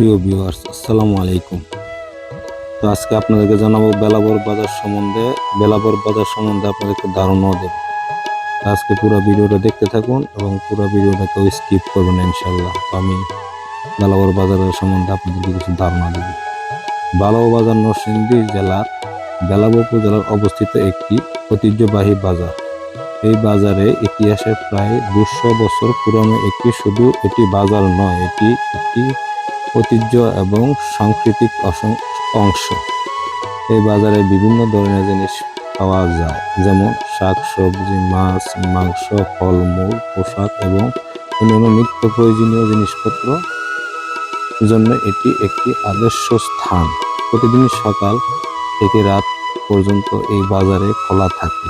প্রিয় ভিউয়ার্স আসসালামু আলাইকুম। তো আজকে আপনাদেরকে জানাব বেলাবর বাজার সম্বন্ধে, বেলাবর বাজার সম্বন্ধে আপনাদেরকে ধারণাও দেব। আজকে পুরো ভিডিওটা দেখতে থাকুন এবং পুরো ভিডিওটা কেউ স্কিপ করবেন ইনশাল্লাহ আমি বেলাবর বাজারের সম্বন্ধে আপনাদেরকে কিছু ধারণা দেব। বেলাবর বাজার নরসিংদী জেলার বেলাবর উপজেলার অবস্থিত একটি ঐতিহ্যবাহী বাজার। এই বাজারে ইতিহাসের প্রায় দুশো বছর পুরনো একটি, শুধু এটি বাজার নয়, এটি একটি ঐতিহ্য এবং সাংস্কৃতিক অংশ। এই বাজারে বিভিন্ন ধরনের জিনিস পাওয়া যায়, যেমন শাক, সবজি, মাছ, মাংস, ফলমূল, পোশাক এবং অন্যান্য নিত্য প্রয়োজনীয় জিনিসপত্র জন্য এটি একটি আদর্শ স্থান। প্রতিদিন সকাল থেকে রাত পর্যন্ত এই বাজারে খোলা থাকে।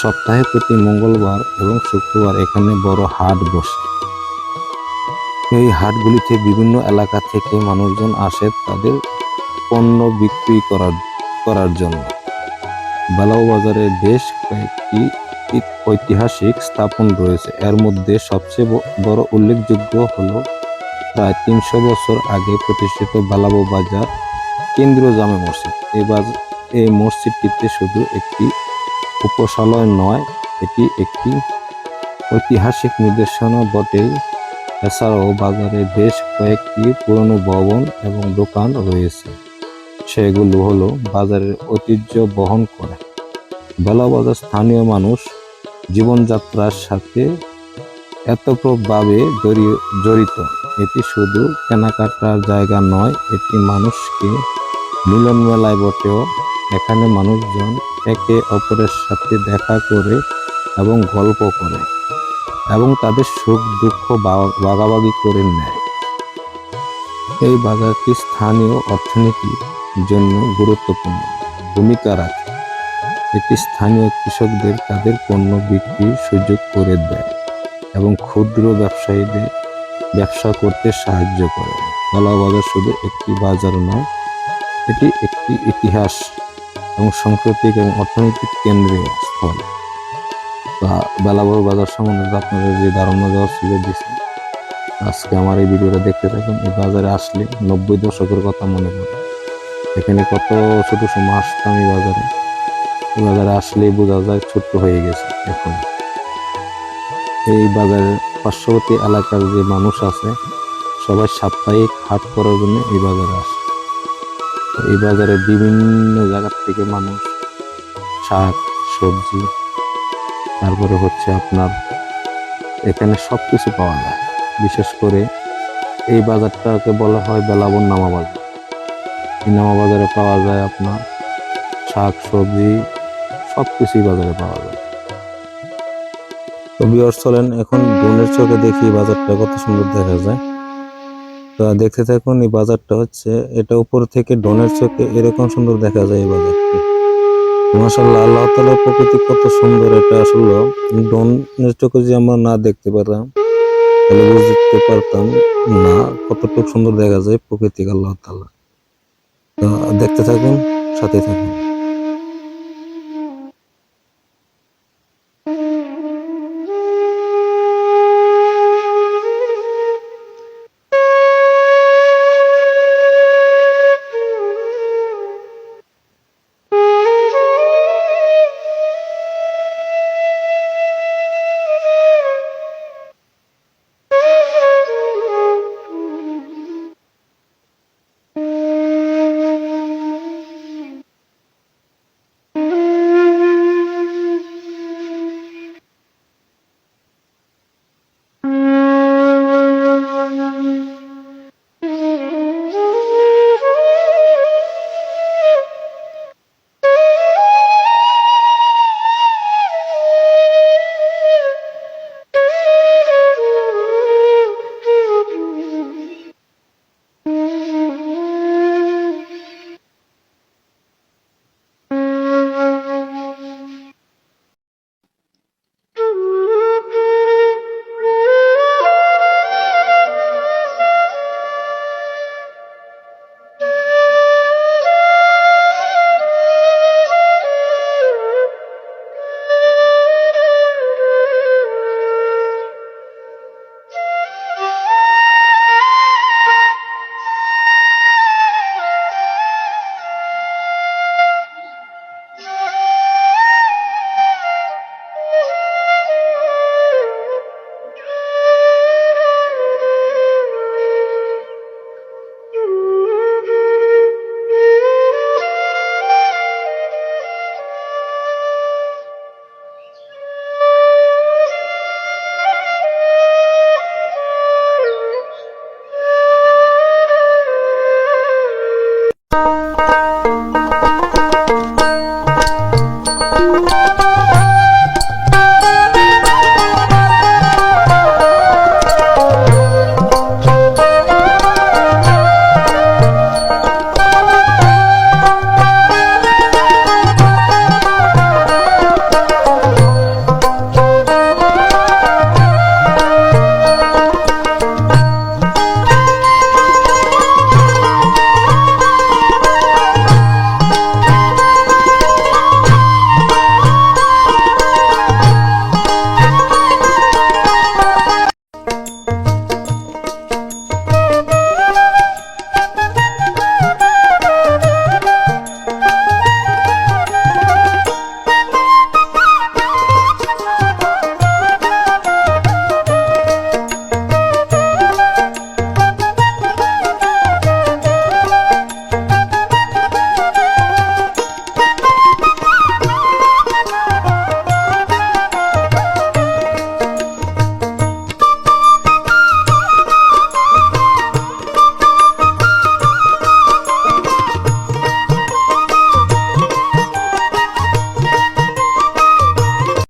সপ্তাহে প্রতি মঙ্গলবার এবং শুক্রবার এখানে বড় হাট বসে। এই হাটগুলিতে বিভিন্ন এলাকা থেকে মানুষজন আসে তাদের পণ্য বিক্রি করার করার জন্য। বালাউ বাজারে বেশ কয়েকটি ঐতিহাসিক স্থাপন রয়েছে। এর মধ্যে সবচেয়ে বড় উল্লেখযোগ্য হল প্রায় তিনশো বছর আগে প্রতিষ্ঠিত বালাবো বাজার কেন্দ্রীয় জামে মসজিদ। এই বাজ- এই মসজিদটিতে শুধু একটি উপসালয় নয়, এটি একটি ঐতিহাসিক নিদর্শনা বটেই। এছাড়াও বাজারে বেশ কয়েকটি পুরনো ভবন এবং দোকান রয়েছে। সেগুলো হলো বাজারের ঐতিহ্য বহন করে। বেলা বাজার স্থানীয় মানুষ জীবনযাত্রার সাথে এতপ্রভাবে জড়িত। এটি শুধু কেনাকাটার জায়গা নয়, এটি মানুষকে মিলন মেলায় বটেও। এখানে মানুষজন একে অপরের সাথে দেখা করে এবং গল্প করে। এবং তাদের সুখ, দুঃখ ভাগাভাগি করে নেয়। এই বাজারটি স্থানীয় অর্থনীতির জন্য গুরুত্বপূর্ণ ভূমিকা রাখে। এটি স্থানীয় কৃষকদের তাদের পণ্য বিক্রির সুযোগ করে দেয় এবং ক্ষুদ্র ব্যবসায়ীদের ব্যবসা করতে সাহায্য করে। কলা বাজার শুধু একটি বাজার নয়, এটি একটি ইতিহাস এবং সাংস্কৃতিক এবং অর্থনৈতিক কেন্দ্রীয় স্থল। বা বেলাবর বাজার সম্বন্ধে আপনাদের যে ধারণা দেওয়া ছিল দিছে আজকে আমার এই ভিডিওটা দেখতে থাকুন। এই বাজারে আসলে নব্বই দশকের কথা মনে পড়ে। এখানে কত ছোট সময় আসতাম এই বাজারে। এই বাজারে আসলেই বোঝা যায় ছোট্ট হয়ে গেছে এখন। এই বাজারের পার্শ্ববর্তী এলাকার যে মানুষ আছে, সবাই সাপ্তাহিক হাট করার জন্য এই বাজারে আসে। এই বাজারে বিভিন্ন জায়গার থেকে মানুষ শাক, সবজি তারপরে হচ্ছে আপনার এখানে সব কিছু পাওয়া যায়। বিশেষ করে এই বাজারটাকে বলা হয় বেলাবন নামা বাজার। এই নামা বাজারে পাওয়া যায় আপনার শাক, সবজি সব কিছুই বাজারে পাওয়া যায়। তো বিয়ার চলেন, এখন ড্রোনের চোখে দেখি বাজারটা কত সুন্দর দেখা যায়। তো দেখতে থাকুন, এই বাজারটা হচ্ছে, এটা উপর থেকে ড্রোনের চোখে এরকম সুন্দর দেখা যায় এই বাজারটি। মাসাল্লাহ আল্লাহ তালার প্রকৃতি কত সুন্দর এটা আসলে। ডন চোখে যে আমরা না দেখতে পারতাম, তাহলে বুঝতে পারতাম না কতটুকু সুন্দর দেখা যায় প্রকৃতি আল্লাহ তালা দেখতে থাকুন, সাথে থাকুন।